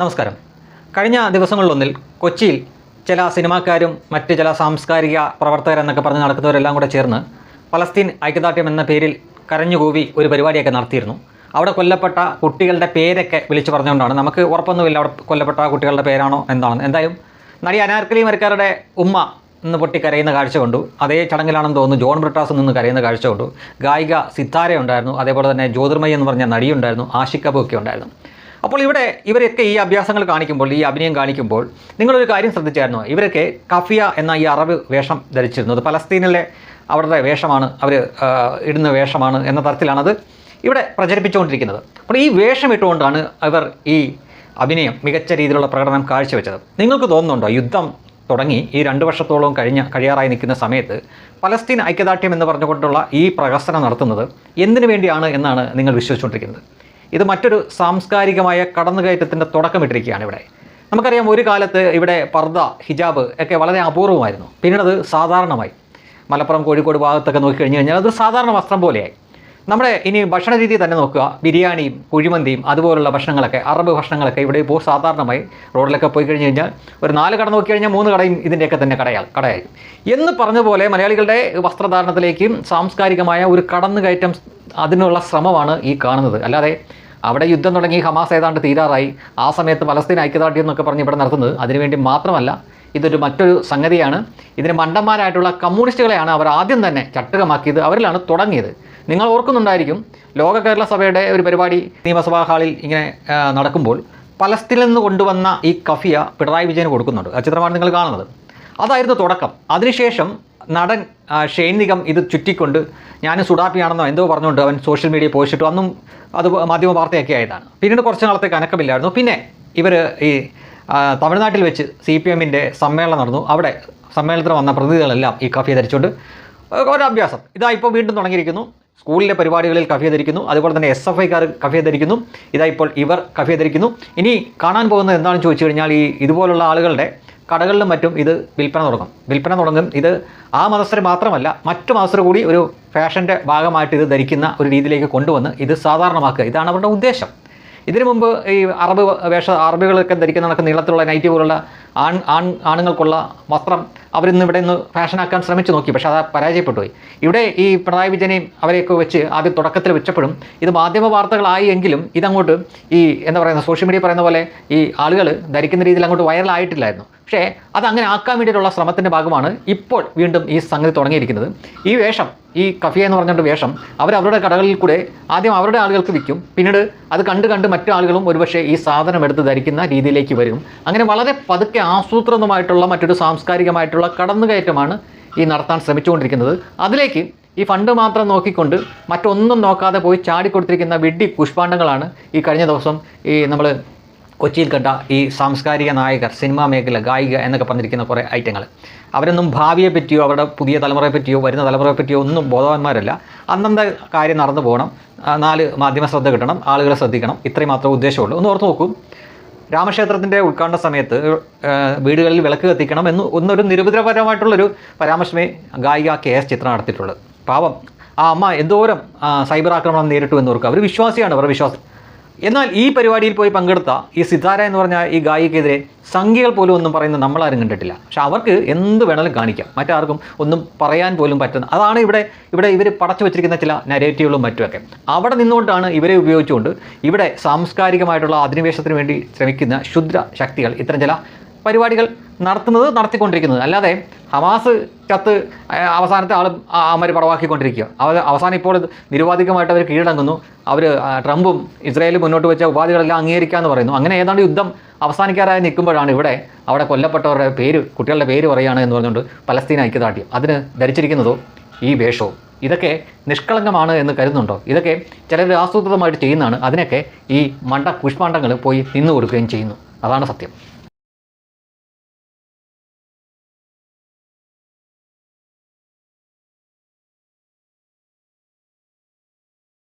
നമസ്കാരം. കഴിഞ്ഞ ദിവസങ്ങളിലൊന്നിൽ കൊച്ചിയിൽ ചില സിനിമാക്കാരും മറ്റ് ചില സാംസ്കാരിക പ്രവർത്തകരെന്നൊക്കെ പറഞ്ഞ് നടക്കുന്നവരെല്ലാം കൂടെ ചേർന്ന് പലസ്തീൻ ഐക്യദാർഢ്യം എന്ന പേരിൽ കരഞ്ഞുകൂവി ഒരു പരിപാടിയൊക്കെ നടത്തിയിരുന്നു. അവിടെ കൊല്ലപ്പെട്ട കുട്ടികളുടെ പേരൊക്കെ വിളിച്ചു പറഞ്ഞുകൊണ്ടാണ്. നമുക്ക് ഉറപ്പൊന്നുമില്ല അവിടെ കൊല്ലപ്പെട്ട കുട്ടികളുടെ പേരാണോ എന്താണെന്ന്. എന്തായാലും നടി അനാർക്കലി മരക്കാരുടെ ഉമ്മ നിന്ന് പൊട്ടി കരയുന്ന കാഴ്ച കണ്ടു. അതേ ചടങ്ങിലാണെന്ന് തോന്നുന്നു ജോൺ ബ്രിട്ടാസ് നിന്ന് കരയുന്ന കാഴ്ച കണ്ടു. ഗായിക സിത്താര ഉണ്ടായിരുന്നു അതേപോലെ തന്നെ ജ്യോതിർമയി എന്ന് പറഞ്ഞ നടിയുണ്ടായിരുന്നു. ആഷിക്കബു ഒക്കെ ഉണ്ടായിരുന്നു. അപ്പോൾ ഇവിടെ ഇവരൊക്കെ ഈ അഭ്യാസങ്ങൾ കാണിക്കുമ്പോൾ ഈ അഭിനയം കാണിക്കുമ്പോൾ നിങ്ങളൊരു കാര്യം ശ്രദ്ധിച്ചായിരുന്നോ? ഇവരൊക്കെ കഫിയ എന്ന ഈ അറബ് വേഷം ധരിച്ചിരുന്നത് പലസ്തീനിലെ അവരുടെ വേഷമാണ്. അവർ ഇടുന്ന വേഷമാണ് എന്ന തരത്തിലാണത് ഇവിടെ പ്രചരിപ്പിച്ചുകൊണ്ടിരിക്കുന്നത്. അപ്പോൾ ഈ വേഷം ഇട്ടുകൊണ്ടാണ് അവർ ഈ അഭിനയം മികച്ച രീതിയിലുള്ള പ്രകടനം കാഴ്ചവെച്ചത്. നിങ്ങൾക്ക് തോന്നുന്നുണ്ടോ? യുദ്ധം തുടങ്ങി ഈ രണ്ട് വർഷത്തോളം കഴിഞ്ഞ കഴിയാറായി നിൽക്കുന്ന സമയത്ത് പലസ്തീൻ ഐക്യദാർഢ്യം എന്ന് പറഞ്ഞുകൊണ്ടുള്ള ഈ പ്രകസനം നടത്തുന്നത് എന്തിനു വേണ്ടിയാണ് എന്നാണ് നിങ്ങൾ വിശ്വസിച്ചുകൊണ്ടിരിക്കുന്നത്? ഇത് മറ്റൊരു സാംസ്കാരികമായ കടന്നുകയറ്റത്തിന്റെ തുടക്കമിട്ടിരിക്കുകയാണ് ഇവിടെ. നമുക്കറിയാം ഒരു കാലത്ത് ഇവിടെ പർദ്ദ ഹിജാബ് ഒക്കെ വളരെ അപൂർവമായിരുന്നു. പിന്നീട് അത് സാധാരണമായി. മലപ്പുറം കോഴിക്കോട് ഭാഗത്തൊക്കെ നോക്കിക്കഴിഞ്ഞ് കഴിഞ്ഞാൽ അത് സാധാരണ വസ്ത്രം പോലെയായി. നമ്മുടെ ഇനി ഭക്ഷണ രീതി തന്നെ നോക്കുക. ബിരിയാണിയും കുഴിമന്തിയും അതുപോലുള്ള ഭക്ഷണങ്ങളൊക്കെ അറബ് ഭക്ഷണങ്ങളൊക്കെ ഇവിടെ ഇപ്പോൾ സാധാരണമായി റോഡിലൊക്കെ പോയി കഴിഞ്ഞ് കഴിഞ്ഞാൽ ഒരു നാല് കട നോക്കി കഴിഞ്ഞാൽ മൂന്ന് കടയും ഇതിന്റെയൊക്കെ തന്നെ കടയാൽ കടയായി. എന്ന് പറഞ്ഞ പോലെ മലയാളികളുടെ വസ്ത്രധാരണത്തിലേക്കും സാംസ്കാരികമായ ഒരു കടന്നുകയറ്റം അതിനുള്ള ശ്രമമാണ് ഈ കാണുന്നത്. അല്ലാതെ അവിടെ യുദ്ധം തുടങ്ങി ഹമാസ് ഏതാണ്ട് തീരാറായി. ആ സമയത്ത് പലസ്തീൻ ഐക്യദാർഢ്യം എന്നൊക്കെ പറഞ്ഞ് ഇവിടെ നടത്തുന്നത് അതിനുവേണ്ടി മാത്രമല്ല ഇതൊരു മറ്റൊരു സംഗതിയാണ്. ഇതിന് മണ്ടന്മാരായിട്ടുള്ള കമ്മ്യൂണിസ്റ്റുകളെയാണ് അവർ ആദ്യം തന്നെ ചട്ടുകമാക്കിയത് അവരിലാണ് തുടങ്ങിയത്. നിങ്ങൾ ഓർക്കുന്നുണ്ടായിരിക്കും ലോക കേരള സഭയുടെ ഒരു പരിപാടി നിയമസഭാ ഹാളിൽ ഇങ്ങനെ നടക്കുമ്പോൾ പലസ്തീനിൽ നിന്ന് കൊണ്ടുവന്ന ഈ കഫിയ പിണറായി വിജയന് കൊടുക്കുന്നുണ്ട്. ആ ചിത്രമാണ് നിങ്ങൾ കാണുന്നത്. അതായിരുന്നു തുടക്കം. അതിനുശേഷം നടൻ ഷെയ്ൻ നിഗം ഇത് ചുറ്റിക്കൊണ്ട് ഞാൻ സുഡാപ്പിയാണെന്നോ എന്തോ പറഞ്ഞുകൊണ്ട് അവൻ സോഷ്യൽ മീഡിയ പോയിച്ചിട്ടു. അന്നും അത് മാധ്യമ വാർത്തയൊക്കെ ആയതാണ്. പിന്നീട് കുറച്ച് നാളത്തേക്ക് അനക്കമില്ലായിരുന്നു. പിന്നെ ഇവർ ഈ തമിഴ്നാട്ടിൽ വെച്ച് സി പി എമ്മിന്റെ സമ്മേളനം നടന്നു. അവിടെ സമ്മേളനത്തിന് വന്ന പ്രതിനിധികളെല്ലാം ഈ കഫിയ ധരിച്ചുകൊണ്ട് ഒരു അഭ്യാസം. ഇതാ ഇപ്പോൾ വീണ്ടും തുടങ്ങിയിരിക്കുന്നു. സ്കൂളിലെ പരിപാടികളിൽ കഫിയ ധരിക്കുന്നു. അതുപോലെ തന്നെ എസ് എഫ് ഐക്കാർ കഫിയ ധരിക്കുന്നു. ഇതാ ഇപ്പോൾ ഇവർ കഫിയ ധരിക്കുന്നു. ഇനി കാണാൻ പോകുന്നത് എന്താണെന്ന് ചോദിച്ചു കഴിഞ്ഞാൽ ഈ ഇതുപോലുള്ള ആളുകളുടെ കടകളിലും മറ്റും ഇത് വിൽപ്പന തുടങ്ങും. വിൽപ്പന തുടങ്ങും. ഇത് ആ മതസ്ഥർ മാത്രമല്ല മറ്റു മതസ്ഥർ കൂടി ഒരു ഫാഷന്റെ ഭാഗമായിട്ട് ഇത് ധരിക്കുന്ന ഒരു രീതിയിലേക്ക് കൊണ്ടുവന്ന് ഇത് സാധാരണമാക്കുക. ഇതാണ് അവരുടെ ഉദ്ദേശം. ഇതിനു മുമ്പ് ഈ അറബ് വേഷ അറബികളൊക്കെ ധരിക്കുന്ന കണക്ക് നീളത്തിലുള്ള നൈറ്റി പോലുള്ള ആൺ ആൺ ആണുങ്ങൾക്കുള്ള വസ്ത്രം അവരിന്ന് ഇവിടെ നിന്ന് ഫാഷനാക്കാൻ ശ്രമിച്ചു നോക്കി. പക്ഷേ അത് പരാജയപ്പെട്ടു പോയി ഇവിടെ ഈ പിണറായി വിജയനെയും അവരെയൊക്കെ വെച്ച് ആദ്യം തുടക്കത്തിൽ വെച്ചപ്പോഴും ഇത് മാധ്യമ വാർത്തകളായി എങ്കിലും ഇതങ്ങോട്ട് ഈ എന്താ പറയുന്നത് സോഷ്യൽ മീഡിയ പറയുന്ന പോലെ ഈ ആളുകൾ ധരിക്കുന്ന രീതിയിൽ അങ്ങോട്ട് വൈറലായിട്ടില്ലായിരുന്നു. പക്ഷേ അത് അങ്ങനെ ആക്കാൻ വേണ്ടിയിട്ടുള്ള ശ്രമത്തിന്റെ ഭാഗമാണ് ഇപ്പോൾ വീണ്ടും ഈ സംഗതി തുടങ്ങിയിരിക്കുന്നത്. ഈ വേഷം ഈ കഫിയ എന്ന് പറഞ്ഞുകൊണ്ട് വേഷം അവർ അവരുടെ കടകളിൽ കൂടെ ആദ്യം അവരുടെ ആളുകൾക്ക് വിൽക്കും. പിന്നീട് അത് കണ്ട് കണ്ട് മറ്റു ആളുകളും ഒരുപക്ഷെ ഈ സാധനം എടുത്ത് ധരിക്കുന്ന രീതിയിലേക്ക് വരും. അങ്ങനെ വളരെ പതുക്കെ ആസൂത്രിതമായിട്ടുള്ള മറ്റൊരു സാംസ്കാരികമായിട്ടുള്ള കടന്നുകയറ്റമാണ് ഈ നടത്താൻ ശ്രമിച്ചുകൊണ്ടിരിക്കുന്നത്. അതിലേക്ക് ഈ ഫണ്ട് മാത്രം നോക്കിക്കൊണ്ട് മറ്റൊന്നും നോക്കാതെ പോയി ചാടിക്കൊടുത്തിരിക്കുന്ന വിഡ്ഡി പുഷ്പാണ്ഡങ്ങളാണ് ഈ കഴിഞ്ഞ ദിവസം ഈ നമ്മൾ കൊച്ചിയിൽ കണ്ട ഈ സാംസ്കാരിക നായകർ സിനിമാ മേഖല ഗായിക എന്നൊക്കെ പറഞ്ഞിരിക്കുന്ന കുറേ ഐറ്റങ്ങൾ. അവരൊന്നും ഭാവിയെ പറ്റിയോ അവരുടെ പുതിയ തലമുറയെ പറ്റിയോ വരുന്ന തലമുറയെ പറ്റിയോ ഒന്നും ബോധവാന്മാരല്ല. അന്നത്തെ കാര്യം നടന്നു പോകണം. നാല് മാധ്യമ ശ്രദ്ധ കിട്ടണം ആളുകളെ ശ്രദ്ധിക്കണം. ഇത്രയും മാത്രമേ ഉദ്ദേശമുള്ളൂ. ഒന്ന് ഓർത്ത് നോക്കും. രാമക്ഷേത്രത്തിന്റെ ഉദ്ഘാടന സമയത്ത് വീടുകളിൽ വിളക്ക് കത്തിക്കണം എന്ന് ഒന്നൊരു നിരുപദ്രപരമായിട്ടുള്ളൊരു പരാമർശമേ ഗായിക കെ എസ് ചിത്രം നടത്തിയിട്ടുള്ളത്. പാവം. ആ അമ്മ എന്തോരം സൈബർ ആക്രമണം നേരിട്ടു എന്ന് ഓർക്കുക അവർ വിശ്വാസിയാണ്. അവരുടെ വിശ്വാസം എന്നാൽ ഈ പരിപാടിയിൽ പോയി പങ്കെടുത്ത ഈ സിതാര എന്ന് പറഞ്ഞ ഈ ഗായികക്കെതിരെ സംഖ്യകൾ പോലും ഒന്നും പറയുന്നത് നമ്മളാരും കണ്ടിട്ടില്ല. പക്ഷെ അവർക്ക് എന്ത് വേണമെങ്കിലും കാണിക്കാം. മറ്റാർക്കും ഒന്നും പറയാൻ പോലും പറ്റുന്ന അതാണ് ഇവിടെ ഇവിടെ ഇവർ പടച്ചു വെച്ചിരിക്കുന്ന ചില നരേറ്റീവുകളും മറ്റുമൊക്കെ. അവിടെ നിന്നുകൊണ്ടാണ് ഇവരെ ഉപയോഗിച്ചുകൊണ്ട് ഇവിടെ സാംസ്കാരികമായിട്ടുള്ള അധിനിവേശത്തിന് വേണ്ടി ശ്രമിക്കുന്ന ക്ഷുദ്ര ശക്തികൾ ഇത്തരം ചില പരിപാടികൾ നടത്തുന്നത് നടത്തിക്കൊണ്ടിരിക്കുന്നത്. അല്ലാതെ ഹമാസ് ചത്ത് ആ, അവസാനത്തെ ആളും അമര് പടവാക്കിക്കൊണ്ടിരിക്കുക. അവർ അവസാനം ഇപ്പോൾ നിരുപാധികമായിട്ട് അവർ കീഴടങ്ങുന്നു. അവർ ട്രംപും ഇസ്രായേലും മുന്നോട്ട് വെച്ച ഉപാധികളെല്ലാം അംഗീകരിക്കാമെന്ന് പറയുന്നു. അങ്ങനെ ഏതാണ്ട് യുദ്ധം അവസാനിക്കാറായി നിൽക്കുമ്പോഴാണ് ഇവിടെ അവിടെ കൊല്ലപ്പെട്ടവരുടെ പേര് കുട്ടികളുടെ പേര് പറയുകയാണ് എന്ന് പറഞ്ഞുകൊണ്ട് പലസ്തീൻ ഐക്യദാർഢ്യം. അതിന് ധരിച്ചിരിക്കുന്നതോ ഈ വേഷവും. ഇതൊക്കെ നിഷ്കളങ്കമാണ് എന്ന് കരുതുന്നുണ്ടോ? ഇതൊക്കെ ചിലർ ആസൂത്രിതമായിട്ട് ചെയ്യുന്നതാണ്. അതിനൊക്കെ ഈ മണ്ട പുഷ്പാണ്ടങ്ങൾ പോയി നിന്നു കൊടുക്കുകയും ചെയ്യുന്നു. അതാണ് സത്യം.